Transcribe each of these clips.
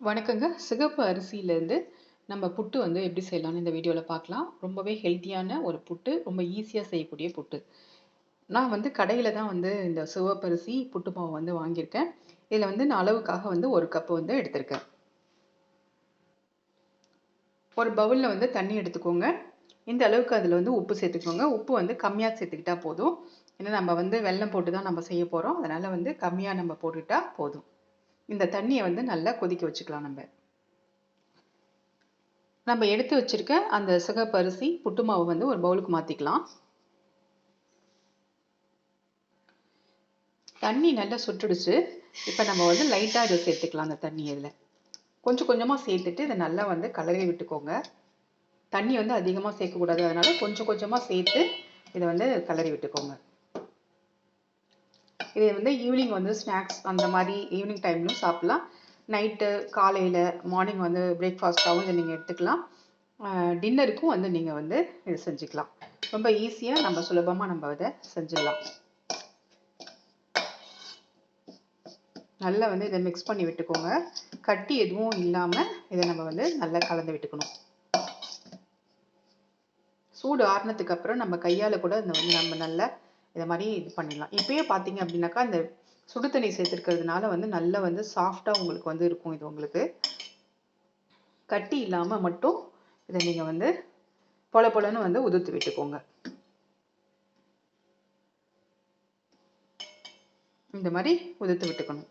வணக்கங்க. சிகப்பு அரிசியிலேருந்து நம்ம புட்டு வந்து எப்படி செய்யலாம்னு இந்த வீடியோவில் பார்க்கலாம். ரொம்பவே ஹெல்த்தியான ஒரு புட்டு ரொம்ப ஈஸியாக செய்யக்கூடிய புட்டு. நான் வந்து கடையில் தான் வந்து இந்த சிவப்பரிசி புட்டு மாவு வந்து வாங்கியிருக்கேன். இதில் வந்து நான் அளவுக்காக வந்து ஒரு கப்பு வந்து எடுத்திருக்கேன். ஒரு பவுலில் வந்து தண்ணி எடுத்துக்கோங்க. இந்த அளவுக்கு அதில் வந்து உப்பு சேர்த்துக்கோங்க. உப்பு வந்து கம்மியாக சேர்த்துக்கிட்டா போதும். ஏன்னா நம்ம வந்து வெல்லம் போட்டு தான் நம்ம செய்ய போகிறோம் அதனால் வந்து கம்மியாக நம்ம போட்டுக்கிட்டால் போதும். இந்த தண்ணியை வந்து நல்லா கொதிக்க வச்சுக்கலாம் நம்ம. நம்ம எடுத்து வச்சிருக்க அந்த சிகப்பரிசி புட்டு மாவு வந்து ஒரு பவுலுக்கு மாற்றிக்கலாம் தண்ணி நல்லா சுட்டுடுச்சு. இப்போ நம்ம வந்து லைட்டாக இதை சேர்த்துக்கலாம் அந்த தண்ணி இதில். கொஞ்சம் கொஞ்சமாக சேர்த்துட்டு இதை நல்லா வந்து கலரி விட்டுக்கோங்க. தண்ணி வந்து அதிகமாக சேர்க்கக்கூடாது. அதனால் கொஞ்சம் கொஞ்சமாக சேர்த்து இதை வந்து கலரி விட்டுக்கோங்க. இது வந்து ஈவினிங் வந்து ஸ்நாக்ஸ் அந்த மாதிரி ஈவினிங் டைம்லையும் சாப்பிட்லாம். நைட்டு காலையில் மார்னிங் வந்து பிரேக்ஃபாஸ்ட்டாகவும் இதை நீங்கள் எடுத்துக்கலாம். டின்னருக்கும் வந்து நீங்கள் வந்து இது செஞ்சுக்கலாம். ரொம்ப ஈஸியாக நம்ம சுலபமாக நம்ம இதை செஞ்சிடலாம். நல்லா வந்து இதை மிக்ஸ் பண்ணி விட்டுக்கோங்க. கட்டி எதுவும் இல்லாமல் இதை நம்ம வந்து நல்லா கலந்து விட்டுக்கணும். சூடு ஆறுனதுக்கப்புறம் நம்ம கையால் கூட இந்த வந்து நம்ம நல்லா இதை மாதிரி இது பண்ணிடலாம். இப்பயே பார்த்தீங்க அப்படின்னாக்கா இந்த சுடு தண்ணி சேர்த்துருக்கிறதுனால வந்து நல்லா வந்து சாஃப்டாக உங்களுக்கு வந்து இருக்கும் இது உங்களுக்கு. கட்டி இல்லாமல் மட்டும் இதை நீங்கள் வந்து பொல பொலன்னு வந்து உதிர்த்து விட்டுக்கோங்க. இந்த மாதிரி உதிர்த்து விட்டுக்கணும்.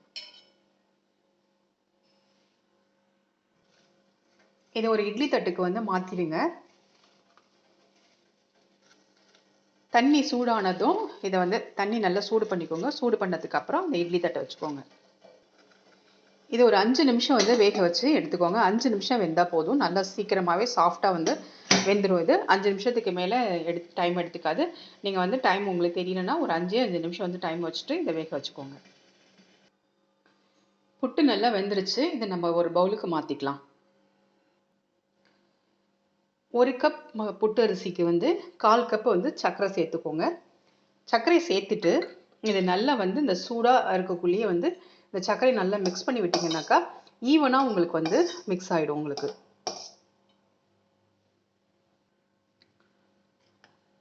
இதை ஒரு இட்லி தட்டுக்கு வந்து மாற்றிடுங்க தண்ணி சூடானதும் இதை வந்து தண்ணி நல்லா சூடு பண்ணிக்கோங்க. சூடு பண்ணதுக்கு அப்புறம் இந்த இட்லி தட்டை வச்சுக்கோங்க. இது ஒரு அஞ்சு நிமிஷம் வந்து வேக வச்சு எடுத்துக்கோங்க. அஞ்சு நிமிஷம் வெந்தால் போதும். நல்லா சீக்கிரமாகவே சாஃப்டாக வந்து வெந்துடும் இது. அஞ்சு நிமிஷத்துக்கு மேலே எடுத்து டைம் எடுத்துக்காது. நீங்கள் வந்து டைம் உங்களுக்கு தெரியலன்னா ஒரு அஞ்சு அஞ்சு நிமிஷம் வந்து டைம் வச்சுட்டு இதை வேக வச்சுக்கோங்க. புட்டு நல்லா வெந்துருச்சு. இதை நம்ம ஒரு பவுலுக்கு மாற்றிக்கலாம் ஒரு கப் புட்டு அரிசிக்கு வந்து கால் கப் வந்து சர்க்கரை சேர்த்துக்கோங்க. சர்க்கரை சேர்த்துட்டு இது நல்லா வந்து இந்த சூடாக இருக்கக்குள்ளேயே வந்து இந்த சர்க்கரை நல்லா மிக்ஸ் பண்ணி விட்டிங்கனாக்கா ஈவனாக உங்களுக்கு வந்து மிக்ஸ் ஆகிடும் உங்களுக்கு.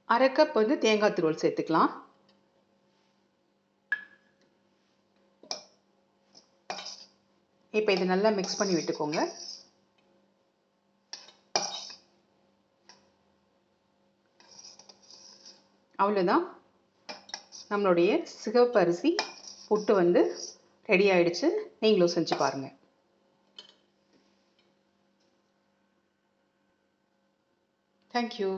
அரை கப் வந்து தேங்காய் துருவல் சேர்த்துக்கலாம். இப்போ இது நல்லா மிக்ஸ் பண்ணி விட்டுக்கோங்க. அவ்வளோதான் நம்மளுடைய சிகப்பு அரிசி புட்டு வந்து ரெடி ஆயிடுச்சு. நீங்களும் செஞ்சு பாருங்கள் தேங்க்யூ